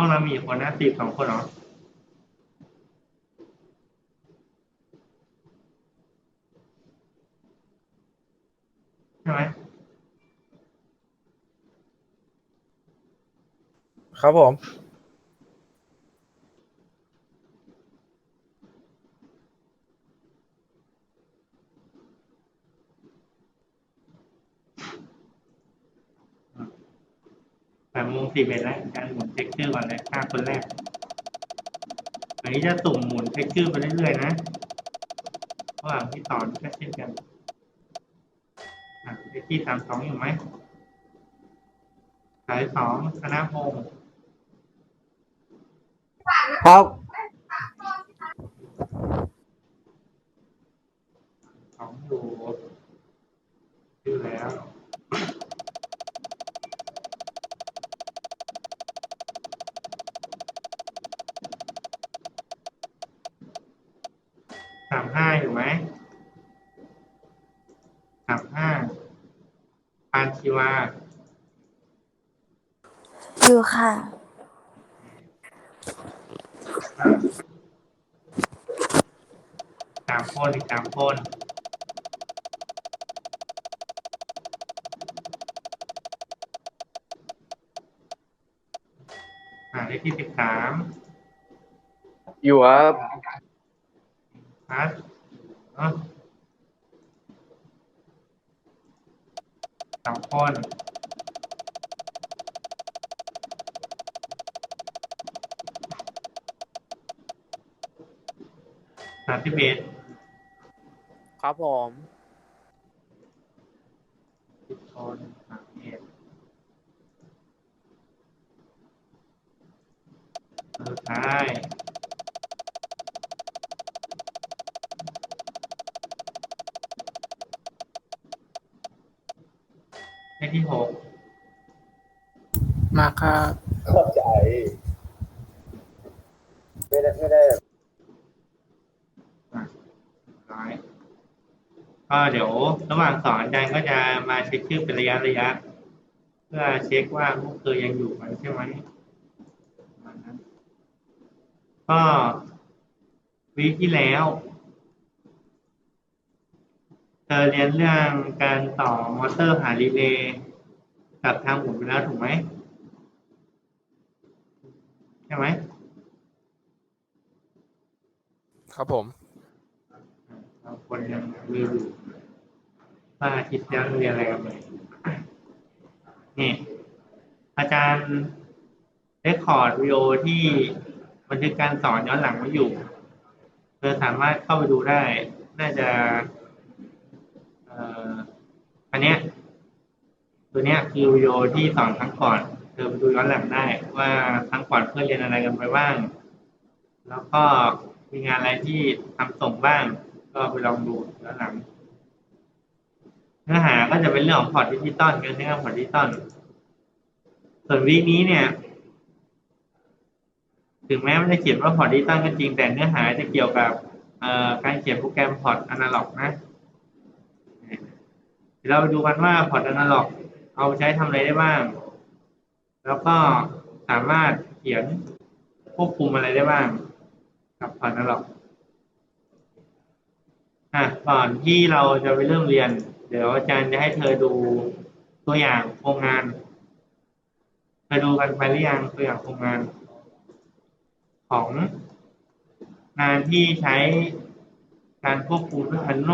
ห้องเรามีกี่คนนะสิบสองคนเหรอใช่ไหมครับผม แปดโมงสี่เอ็ดแล้วการหมุนเช็คชื่อก่อนเลยห้าคนแรก อันนี้จะสุ่มหมุนเช็คชื่อไปเรื่อยๆนะระหว่างที่สอนก็เช่นกันอะเลขที่สามสองอยู่ไหมสายสองคณะพงศ์ครับ สองอยู่ชื่อแล้ว สามห้าอยู่ไหมสามห้าปานชีวา อยู่ค่ะ สามคนอีกสามคนหมายเลขที่สิบสามอยู่ครับ พัสเนาะสองคนสามสิบเอ็ด ครับผมสิบคนสามสิบเอ็ดสุดท้ายเลขที่หกมาครับ เข้าใจ ไม่ได้ไม่ได้อะร้อย ก็เดี๋ยวระหว่างสอนอาจารย์ก็จะมาเช็คชื่อเป็นระยะระยะ เพื่อเช็คว่าพวกเธอยังอยู่กันใช่ไหมประมาณนั้นก็วีคที่แล้วเธอเรียนเรื่องการต่อมอเตอร์ผ่านรีเลย์กับทางหมุนไปแล้วถูกไหมใช่ไหมครับผมบางคนยังลืมอยู่ ว่าอาทิตย์แล้วเรียนอะไรกันไปนี่อาจารย์ได้คอร์ดวิดีโอที่บันทึกการสอนย้อนหลังไว้อยู่เธอสามารถเข้าไปดูได้ น่าจะอันเนี้ยตัวเนี้ยคือวิดีโอที่สอนครั้งก่อน เธอไปดูย้อนหลังได้ ว่าครั้งก่อนเพื่อนเรียนอะไรกันไปบ้าง แล้วก็มีงานอะไรที่ทำส่งบ้าง ก็ไปลองดูย้อนหลัง นื้อหาก็จะเป็นเรื่องของพอร์ตดิจิตอลการใช้งานพอร์ตดิจิตอลส่วนวีคนี้เนี่ย ถึงแม้มันจะเขียนว่าพอร์ตดิจิตอลก็จริงแต่เนื้อหาจะเกี่ยวกับการเขียนโปรแกรมพอร์ตอนาล็อกนะเดี๋ยวเราไปดูกันว่าพอร์ตอนาล็อกเอาไปใช้ทำอะไรได้บ้าง แล้วก็สามารถเขียนควบคุมอะไรได้บ้าง กับพอร์ตอนาล็อกอะก่อนที่เราจะไปเริ่มเรียน เดี๋ยวอาจารย์จะให้เธอดูตัวอย่างโครงงานเธอดูกันไปหรือยังตัวอย่างโครงงาน ของงานที่ใช้การควบคุมด้วยอันโน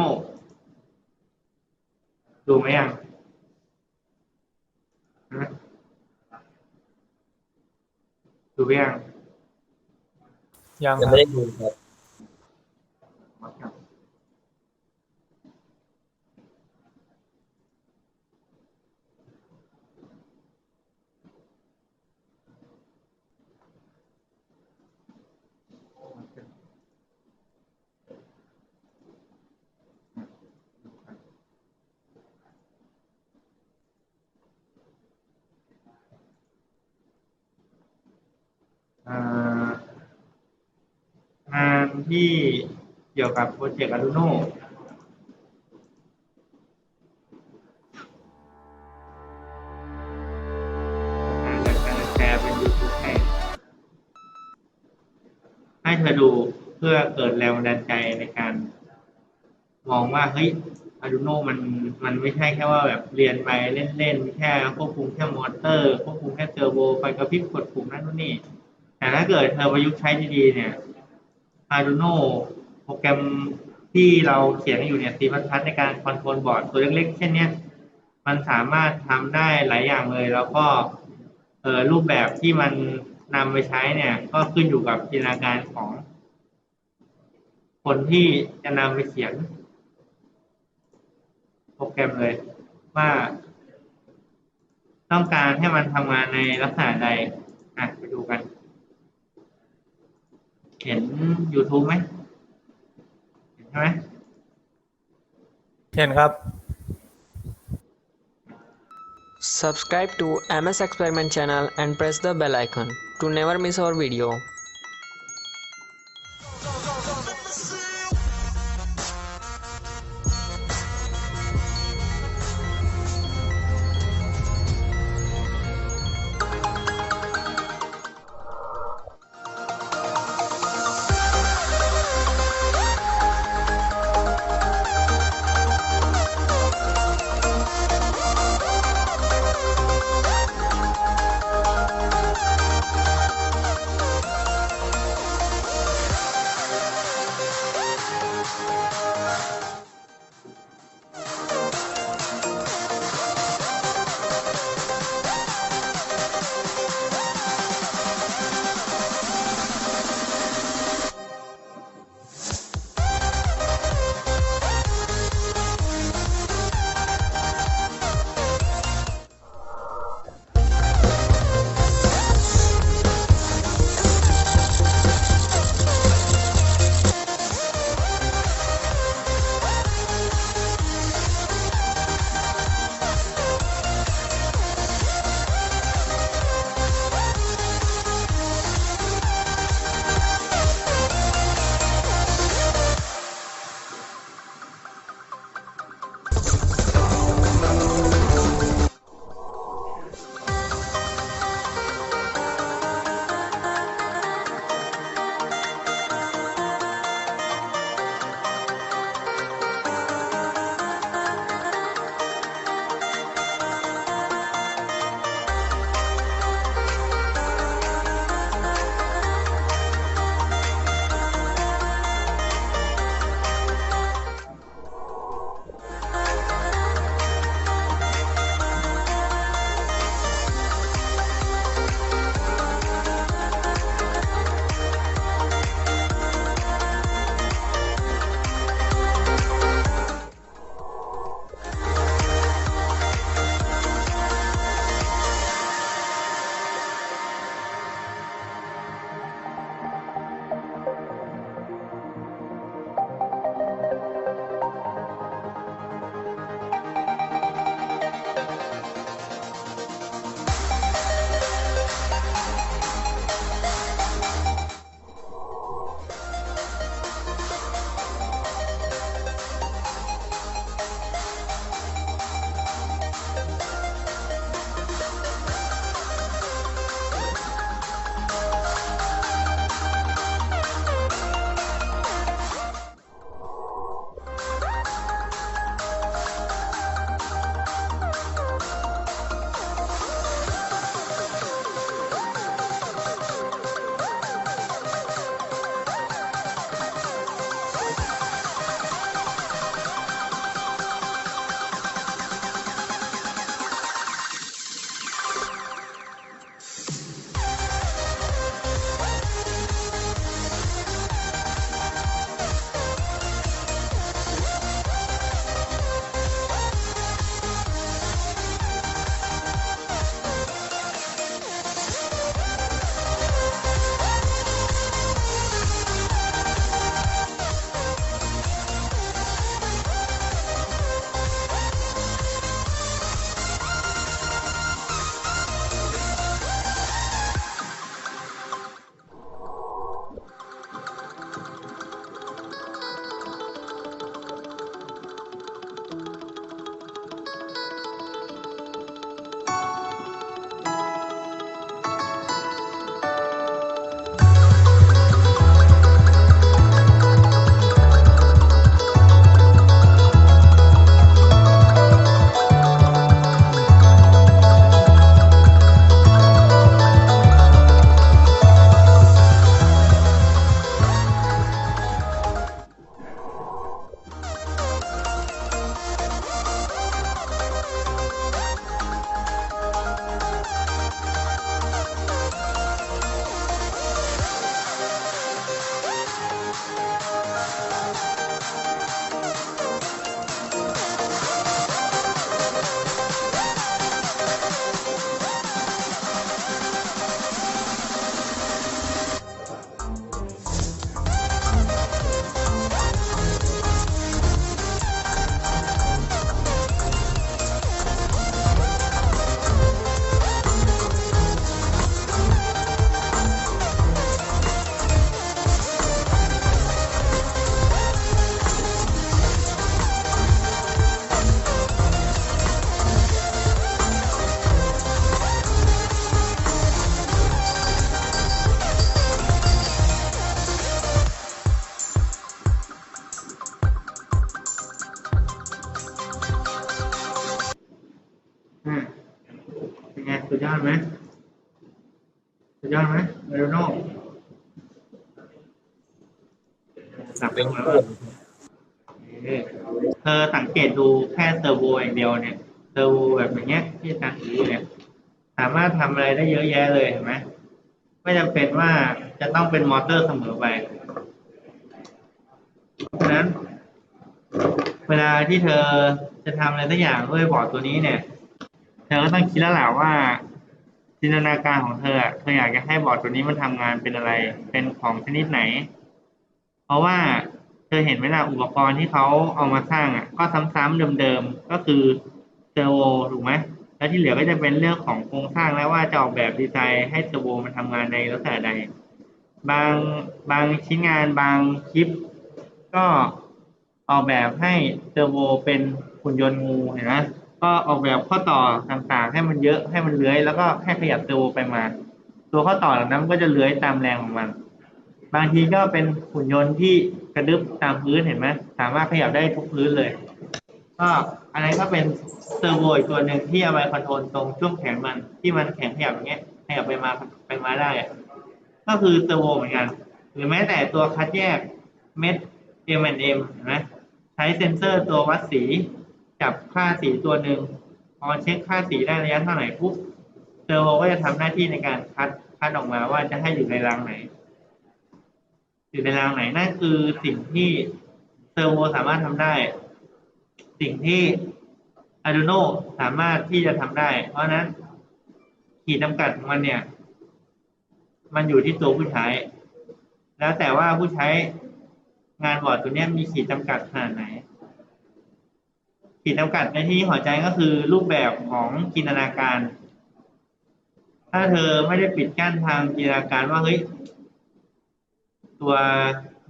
ดูไหมยังฮะดูไหมยังยังยังไม่ได้ดูครับ งานที่เกี่ยวกับโปรเจกต์ Arduino แชร์เป็นยูทูบให้เธอดูเพื่อเกิดแรงบันดาลใจในการ มองว่า เฮ้ย Arduino มันมันไม่ใช่แค่ว่าแบบเรียนไปเล่นๆ แค่ควบคุมแค่มอเตอร์ ควบคุมแค่เทอร์โบไฟกระพริบกดปุ่มนั่นนู่นนี่ แต่ถ้าเกิดเธอประยุกต์ใช้ดีๆเนี่ย Arduino โปรแกรมที่เราเขียนอยู่เนี่ยสีบรรทัดในการคอนโทรลบอร์ดตัวเล็กๆ เช่นเนี้ยมันสามารถทำได้หลายอย่างเลย แล้วก็เออรูปแบบที่มันนำไปใช้เนี่ย ก็ขึ้นอยู่กับจินตนาการของ คนที่จะนำไปเขียน โปรแกรมเลยว่า ต้องการให้มันทำงานในลักษณะใด เห็น YouTube ไหมเห็นใช่ไหม เห็นครับ Subscribe to MS Experiment channel and press the bell icon to never miss our video. ับเป็นแล้วอเออเธอสังเกตดูแค่เทอร์โบอย่างเดียวเนี่ยเทอร์โบแบบอย่างเงี้ยที่อาจารย์รู้เนี่ย สามารถทำอะไรได้เยอะแยะเลยเห็นไหมไม่จำเป็นว่าจะต้องเป็นมอเตอร์เสมอไป เพราะฉะนั้น เวลาที่เธอจะทำอะไรสักอย่างด้วยบอร์ดตัวนี้เนี่ยเธอก็ต้องคิดแล้วแหละว่าจินตนาการของเธอเธออยากจะให้บอร์ดตัวนี้มันทำงานเป็นอะไร เป็นของชนิดไหน เพราะว่าเธอเห็นไหมล่ะอุปกรณ์ที่เขาเอามาสร้างอะ ก็ซ้ำๆเดิมๆก็คือเทอร์โวถูกไหมแล้วที่เหลือก็จะเป็นเรื่องของโครงสร้างแล้วว่าจะออกแบบดีไซน์ให้เทอร์โวมันทำงานในลักษณะใด บางบางชิ้นงานบางคลิป ก็ออกแบบให้เทอร์โวเป็นหุ่นยนต์งูเห็นไหมก็ออกแบบข้อต่อต่างๆ ให้มันเยอะให้มันเลื้อย แล้วก็ให้ขยับเทอร์โวไปมา ตัวข้อต่อเหล่านั้นก็จะเลื้อยตามแรงของมัน บางทีก็เป็นหุ่นยนต์ที่กระดึบตามพื้นเห็นไหมสามารถขยับได้ทุกพื้นเลย ก็อันนี้นก็เป็นเซอร์โวอีกตัวหนึ่งที่เอาไว้คอนโทรลตรงช่วงแขนมันที่มันแข็งขยับอย่างเงี้ยขยับไปมาไปมาได้ ก็คือเซอร์โวเหมือนกัน หรือแม้แต่ตัวคัดแยกเม็ด M&M เห็นไหมใช้เซ็นเซอร์ตัววัดสีจับค่าสีตัวหนึ่งพอเช็คค่าสีได้ระยะเท่าไหร่ปุ๊บเซอร์โวก็จะทำหน้าที่ในการคัดคัดออกมาว่าจะให้อยู่ในรางไหน อยู่ในรางไหนนั่นคือสิ่งที่เซอร์โวสามารถทำได้ สิ่งที่ Arduino สามารถที่จะทำได้ เพราะนั้นขีดจำกัดของมันเนี่ย มันอยู่ที่ตัวผู้ใช้ แล้วแต่ว่าผู้ใช้งานบอร์ดตัวนี้มีขีดจำกัดขนาดไหน ขีดจำกัดในที่หัวใจก็คือรูปแบบของจินตนาการ ถ้าเธอไม่ได้ปิดกั้นทางจินตนาการว่าเฮ้ย ตัว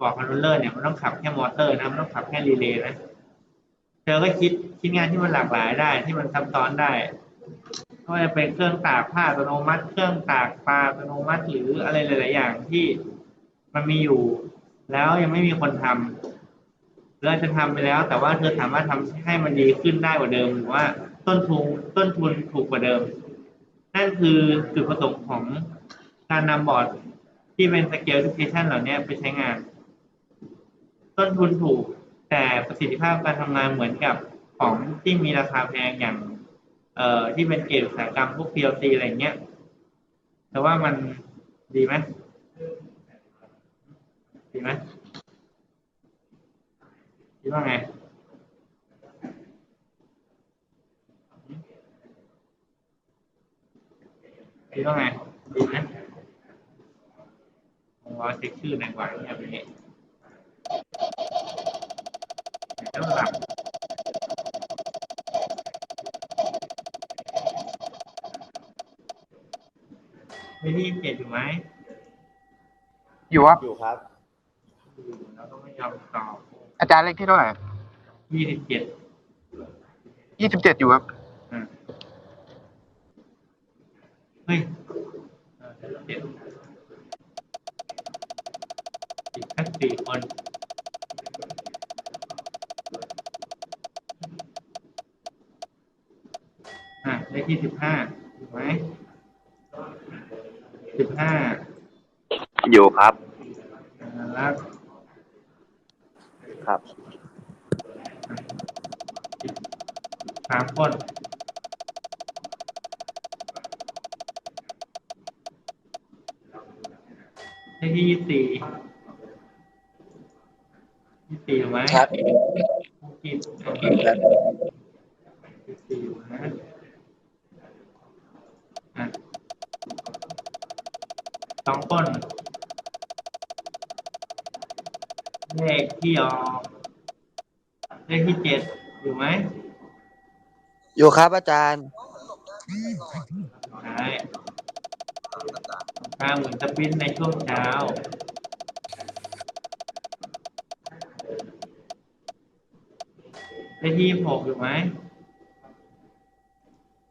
บอร์ดคอนโทรลเลอร์เนี่ยมันต้องขับแค่มอเตอร์นะมันต้องขับแค่รีเลย์นะเธอก็คิดคิดงานที่มันหลากหลายได้ที่มันซับซ้อนได้ไม่ว่าจะเป็นเครื่องตากผ้าอัตโนมัติ เครื่องตากปลาอัตโนมัติ หรืออะไรหลาย ๆ อย่างที่มันมีอยู่ แล้วยังไม่มีคนทำหรืออาจจะทำไปแล้ว แต่ว่าเธอสามารถทำให้มันดีขึ้นได้กว่าเดิม หรือว่าต้นทุนต้นทุนถูกกว่าเดิม นั่นคือจุดประสงค์ของการนำบอร์ด ที่เป็น scale education เหล่านี้ไปใช้งาน ต้นทุนถูก แต่ประสิทธิภาพการทำงานเหมือนกับของที่มีราคาแพงอย่างเอ่อที่เป็นเกรดอุตสาหกรรมพวก PLC อะไรเงี้ย แต่ว่ามันดีไหมดีไหมคิดว่าไงคิดว่าไงดีไหม ผมรอเช็คชื่อหน่อยกว่าเนี่ยเป็นไงเดี๋ยวหลับไม่ที่เจ็ดอยู่ไหมอยู่ครับ อยู่ครับอยู่แล้วก็ไม่ยอมตอบอาจารย์เลขที่เท่าไหร่ยี่สิบเจ็ดยี่สิบเจ็ดอยู่ครับอ่าเฮ้ยเออเจ็ด อีกแค่สี่คนอะเลขที่สิบห้าถูกไหมสิบห้าอยู่ครับแล้วครับสามคนเลขที่ยี่สิบสี่ ยี่สิบสี่ถูกไหมครับภูกิจยี่สิบสี่อยู่นะอะสองคนเลขที่ออกเลขที่เจ็ดอยู่ไหมอยู่ครับอาจารย์ใช่การหมุนสปินในช่วงเช้า เลขที่หกอยู่ไหม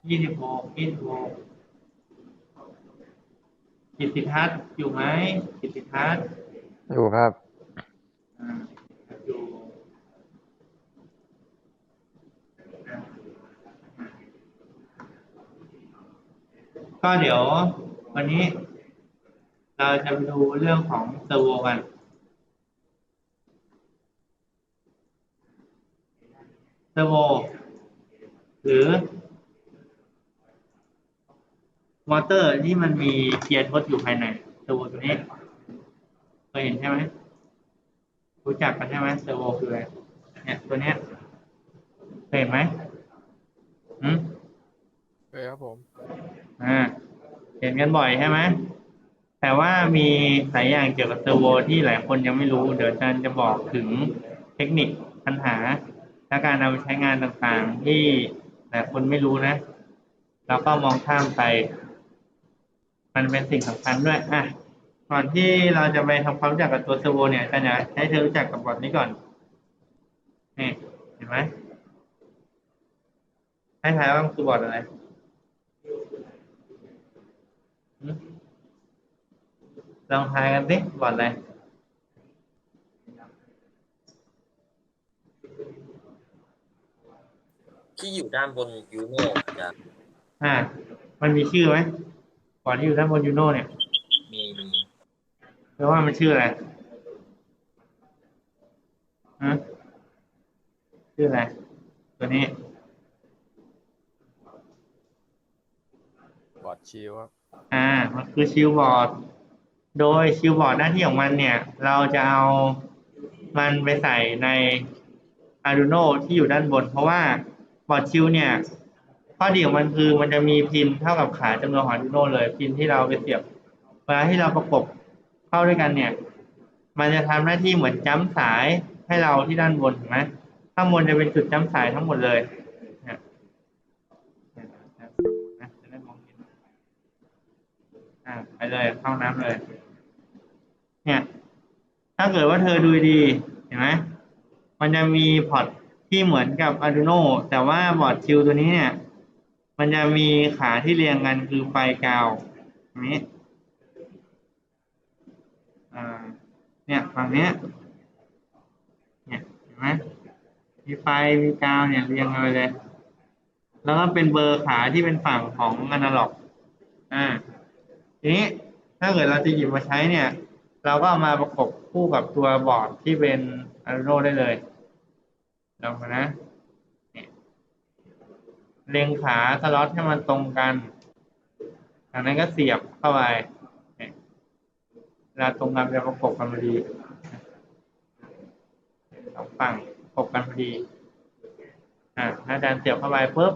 ยี่สิบหกยี่สิบหกกิตติทัศน์อยู่ไหมกิตติทัศน์อยู่ครับอ่าอยู่ก็เดี๋ยววันนี้ เราจะไปดูเรื่องของเซอร์โวกัน เซอร์โวหรือมอเตอร์ที่มันมีเกียร์ทดอยู่ภายในเซอร์โวตัวนี้เคยเห็นใช่ไหมรู้จักกันใช่ไหมเซอร์โวคืออะไรเนี่ยตัวเนี้ยเคยเห็นไหมอืมเคยครับผมอ่าเห็นกันบ่อยใช่ไหมแต่ว่ามีหลายอย่างเกี่ยวกับเซอร์โวที่หลายคนยังไม่รู้ เดี๋ยวอาจารย์จะบอกถึงเทคนิคปัญหา และการเอาไปใช้งานต่างๆ ที่หลายคนไม่รู้นะ แล้วก็มองข้ามไป มันเป็นสิ่งสำคัญด้วยอะก่อนที่เราจะไปทำความรู้จักกับตัวเซอร์โวเนี่ยอาจารย์ให้เธอรู้จักกับบอร์ดนี้ก่อนนี่เห็นไหมให้ทายว่ามันคือบอร์ดอะไรลองทายกันสิบอร์ดอะไร ที่อยู่ด้านบนยูโน่จะอ่า มันมีชื่อไหมบอร์ดที่อยู่ด้านบนยูโน่เนี่ย มีมีแปลว่ามันชื่ออะไรฮะชื่ออะไร ตัวนี้บอร์ดชิลครับอ่า มันคือชิลบอร์ด โดยชิลบอร์ดหน้าที่ของมันเนี่ย เราจะเอามันไปใส่ใน Arduino ที่อยู่ด้านบน เพราะว่า บอร์ดชิลเนี่ยข้อดีของมันคือมันจะมีพินเท่ากับขาจำนวนของ Arduino เลยพินที่เราไปเสียบเวลาที่เราประกบเข้าด้วยกันเนี่ย มันจะทำหน้าที่เหมือนจ้ำสายให้เราที่ด้านบนเห็นไหมข้างบนจะเป็นจุดจ้ำสายทั้งหมดเลยเนี่ยนะจะได้มองเห็นอ่าไปเลยเข้าน้ำเลย เนี่ย ถ้าเกิดว่าเธอดูดีเห็นไหมมันจะมีพอร์ต ที่เหมือนกับ Arduino แต่ว่าบอร์ดชิลตัวนี้เนี่ย มันจะมีขาที่เรียงกันคือไฟกาวนี้อ่เนี่ยฝั่งเนี้ยเนี่ยเห็นไหมมีไฟมีกาวเนี่ยเรียงกันไปเลย แล้วก็เป็นเบอร์ขาที่เป็นฝั่งของอนาล็อก อ่า ทีนี้ถ้าเกิดเราจะหยิบมาใช้เนี่ย เราก็เอามาประกบคู่กับตัวบอร์ดที่เป็น Arduino ได้เลย ลองมานะเนี่ยเล็งขาสล็อตให้มันตรงกันจากนั้นก็เสียบเข้าไปเนี่ยเวลาตรงกันจะประกบกันพอดีสองฝั่งประกบกันพอดี อ่าอาจารย์เสียบเข้าไปปุ๊บ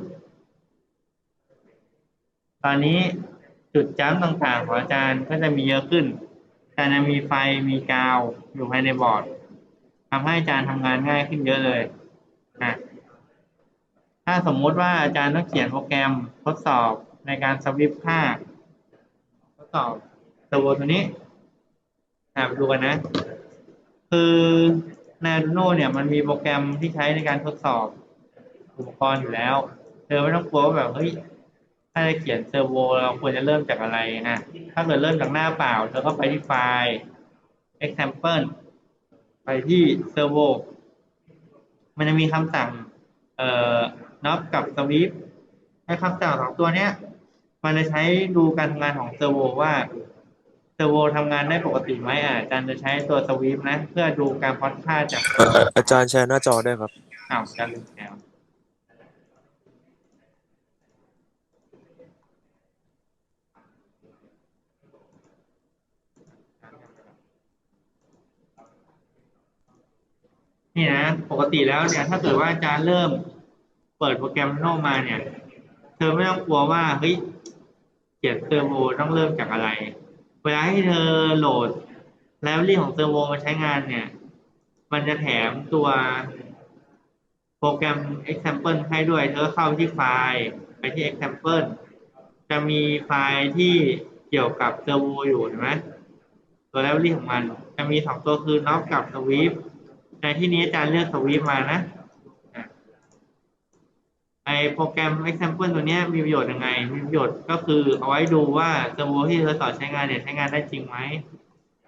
ตอนนี้จุดจ้ำต่างๆของอาจารย์ก็จะมีเยอะขึ้นอาจารย์จะมีไฟมีกาวอยู่ภายในบอร์ดทำให้อาจารย์ทำงานง่ายขึ้นเยอะเลย อะถ้าสมมุติว่าอาจารย์ต้องเขียนโปรแกรมทดสอบในการสวิปค่าทดสอบตัวตัวนี้อะไปดูกันนะ คือใน Arduino เนี่ยมันมีโปรแกรมที่ใช้ในการทดสอบอุปกรณ์อยู่แล้ว เธอไม่ต้องกลัวว่าแบบเฮ้ยถ้าจะเขียนเซอร์โวเราควรจะเริ่มจากอะไรอะถ้าเกิดเริ่มจากหน้าเปล่า เธอก็ไปที่ไฟล์ example ไปที่เซอร์โว มันจะมีคำสั่งเอ่อ knob กับ sweep ให้คำสั่งสองตัวเนี้ย มันจะใช้ดูการทำงานของเซอร์โวว่าเซอร์โวทำงานได้ปกติไหมอะอาจารย์จะใช้ตัว sweep นะ เพื่อดูการพอดค่าจากอาจารย์แชร์หน้าจอได้ครับอ้าวอาจารย์ลืมแชร์ นี่นะปกติแล้วเนี่ยถ้าเกิดว่าอาจารย์เริ่มเปิดโปรแกรมโนมาเนี่ย เธอไม่ต้องกลัวว่าเฮ้ยเขียนเซอร์โวต้องเริ่มจากอะไร เวลาให้เธอโหลดไลบรารีของเซอร์โวมาใช้งานเนี่ย มันจะแถมตัวโปรแกรม example ให้ด้วย เธอเข้าที่ไฟล์ไปที่ example จะมีไฟล์ที่เกี่ยวกับเซอร์โวอยู่เห็นไหมตัวไลบรารีของมัน จะมีสองตัวคือ knob กับ sweep ในที่นี้อาจารย์เลือก sweep มานะไอโปรแกรม example ตัวนี้มีประโยชน์ยังไง มีประโยชน์ก็คือเอาไว้ดูว่าเซอร์โวที่เธอต่อใช้งานเนี่ยใช้งานได้จริงไหม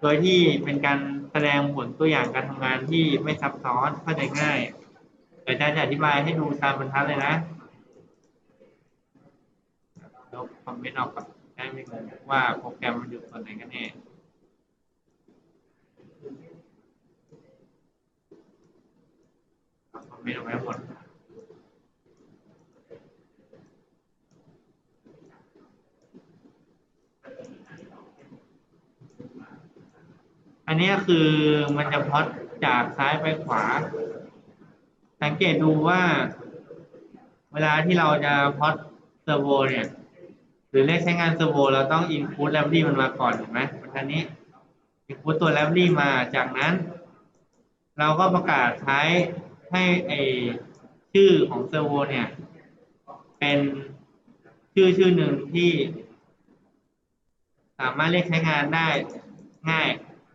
โดยที่เป็นการแสดงผลตัวอย่างการทำงานที่ไม่ซับซ้อนเข้าใจง่ายเดี๋ยวอาจารย์จะอธิบายให้ดูตามบรรทัดเลยนะลบคอมเมนต์ออกก่อนได้ไม่งงว่าโปรแกรมมันอยู่ส่วนไหนกันแน่ เอาคอมเมนต์ออกไว้หมดอันนี้คือมันจะพอตจากซ้ายไปขวา สังเกตดูว่า เวลาที่เราจะพอตเซอร์โวเนี่ย หรือเรียกใช้งานเซอร์โวเราต้อง input library มันมาก่อนถูกไหมวันนี้ input ตัว library มาจากนั้น เราก็ประกาศใช้ ให้ไอชื่อของเซอร์โวเนี่ย เป็นชื่อชื่อหนึ่งที่ สามารถเรียกใช้งานได้ง่าย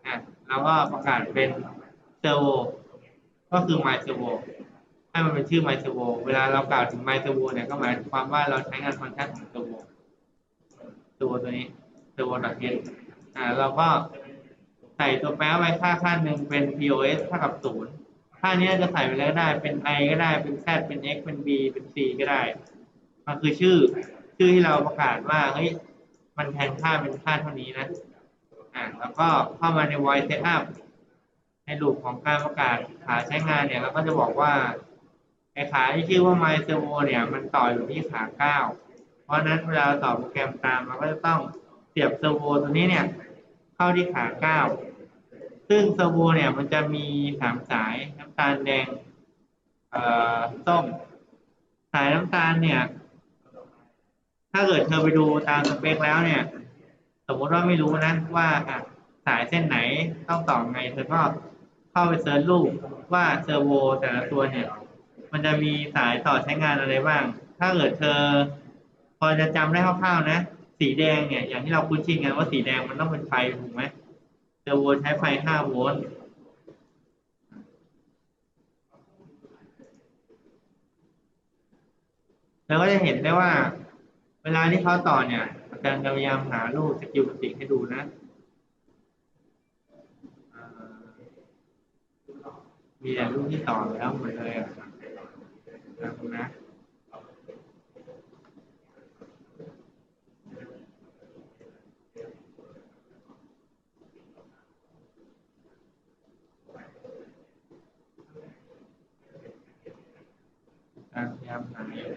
อะเราก็ประกาศเป็นเซอร์โวก็คือ my servo ให้มันเป็นชื่อ my servo เวลาเรากล่าวถึง my servo เนี่ยก็หมายความว่าเราใช้งานฟังก์ชันของ servo servo ตัวนี้ servo h อ่าเราก็ใส่ตัวแปรไว้ค่าค่าหนึ่งเป็น pos เท่ากับศูนย์ ค่านี้จะใส่ไปแล้วก็ได้ เป็น i ก็ได้ เป็น z เป็น x เป็น b เป็น c ก็ได้ มันคือชื่อ ชื่อที่เราประกาศว่า เฮ้ย มันแทนค่าเป็นค่าเท่านี้นะ อ่า แล้วก็เข้ามาใน void setup ในรูปของการประกาศขาใช้งานเนี่ยเราก็จะบอกว่าไอขาที่ชื่อว่า my servo เนี่ย มันต่ออยู่ที่ขาเก้า เพราะนั้นเวลาเราต่อโปรแกรมตามเราก็จะต้องเสียบเซอร์โวตัวนี้เนี่ย เข้าที่ขาเก้า ซึ่งเซอร์โวเนี่ยมันจะมีสามสายน้ำตาลแดงส้มสายน้ำตาลเนี่ย ถ้าเกิดเธอไปดูตามสเปคแล้วเนี่ย สมมติว่าไม่รู้นะว่าสายเส้นไหนต้องต่อไงเธอก็เข้าไปเซิร์ชรูปว่าเซอร์โวแต่ละตัวเนี่ย มันจะมีสายต่อใช้งานอะไรบ้าง ถ้าเกิดเธอ พอจะจำได้คร่าวๆนะ สีแดงเนี่ย อย่างที่เราคุ้นชินกันว่าสีแดงมันต้องเป็นไฟถูกไหม เซอร์โวใช้ไฟ 5 โวลต์แล้วก็จะเห็นได้ว่า เวลาที่เขาต่อเนี่ยอาจารย์พยายามหารูปสกิลสติกให้ดูนะ มีแต่รูปที่ต่อแล้วหมดเลยอะนะ คุณนะการพยายามหาอยู่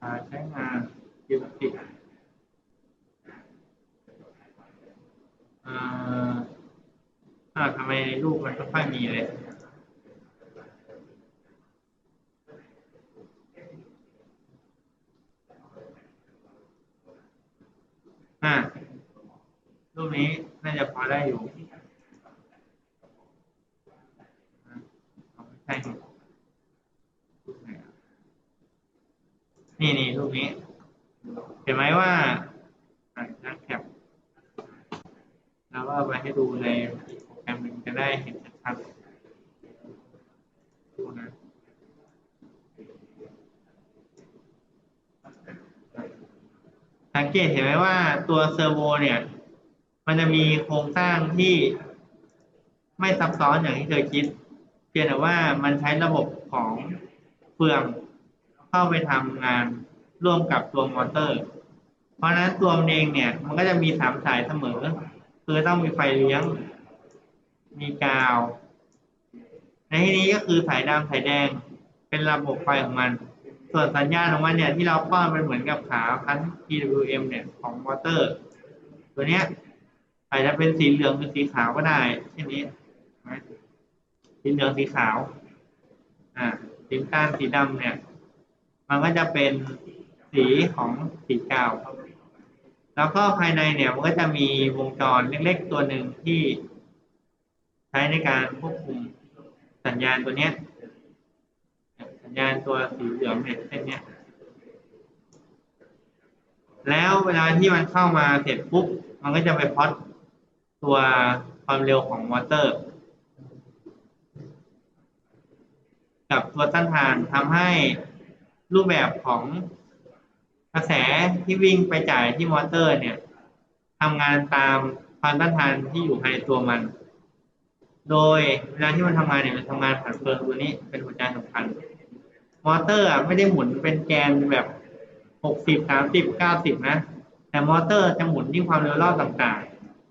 หาใช้งานกิวติกเอ่ออ่าทำไมรูปมันไม่ค่อยมีเลยอ่ารูปนี้น่าจะพอได้อยู่ ใช่ครับนี่นี่รูปนี้ เห็นไหมว่าอะนักแคปแล้วก็เอาไปให้ดูในโปรแกรมหนึ่งจะได้เห็นชัดๆดูนะสังเกตเห็นไหมว่าตัวเซอร์โวเนี่ย มันจะมีโครงสร้างที่ไม่ซับซ้อนอย่างที่เคยคิด เพียงแต่ว่ามันใช้ระบบของเฟืองเข้าไปทำงานร่วมกับตัวมอเตอร์ เพราะฉะนั้นตัวมันเองเนี่ย มันก็จะมีสามสายเสมอ คือต้องมีไฟเลี้ยง มีกาว ในที่นี้ก็คือสายดำสายแดงเป็นระบบไฟของมัน ส่วนสัญญาณของมันเนี่ยที่เราป้อนมันเหมือนกับขาพัน PWM เนี่ยของมอเตอร์ ตัวเนี้ยอาจจะเป็นสีเหลืองหรือสีขาวก็ได้เช่นนี้ สีเหลืองสีขาว อ่าสีน้ำตาลสีดำเนี่ย มันก็จะเป็นสีของสีกาว แล้วก็ภายในเนี่ยมันก็จะมีวงจรเล็กๆตัวหนึ่งที่ใช้ในการควบคุมสัญญาณตัวเนี้ย สัญญาณตัวสีเหลืองเนี่ยเส้นเนี้ย แล้วเวลาที่มันเข้ามาเสร็จปุ๊บ มันก็จะไปพลอตตัวความเร็วของมอเตอร์ กับตัวต้านทานทำให้รูปแบบของกระแสที่วิ่งไปจ่ายที่มอเตอร์เนี่ยทำงานตามความต้านทานที่อยู่ภายในตัวมัน โดยเวลาที่มันทำงานเนี่ยมันทำงานผ่านเฟืองตัวนี้เป็นหัวใจสำคัญ มอเตอร์อะไม่ได้หมุนเป็นแกนแบบหกสิบสามสิบเก้าสิบนะ แต่มอเตอร์จะหมุนที่ความเร็วรอบต่าง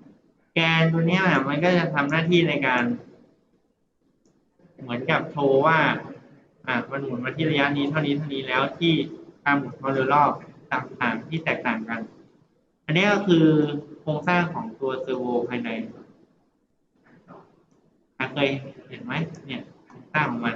ๆ แกนตัวเนี้ยน่ะมันก็จะทำหน้าที่ในการ เหมือนกับโชว์ว่า อะมันหมุนมาที่ระยะนี้เท่านี้เท่านี้แล้วที่การหมุนมามเร็วรอบต่างๆที่แตกต่างกัน อันนี้ก็คือโครงสร้างของตัวเซอร์โวภายในเคยเห็นไหมเนี่ยโครงสร้างของมัน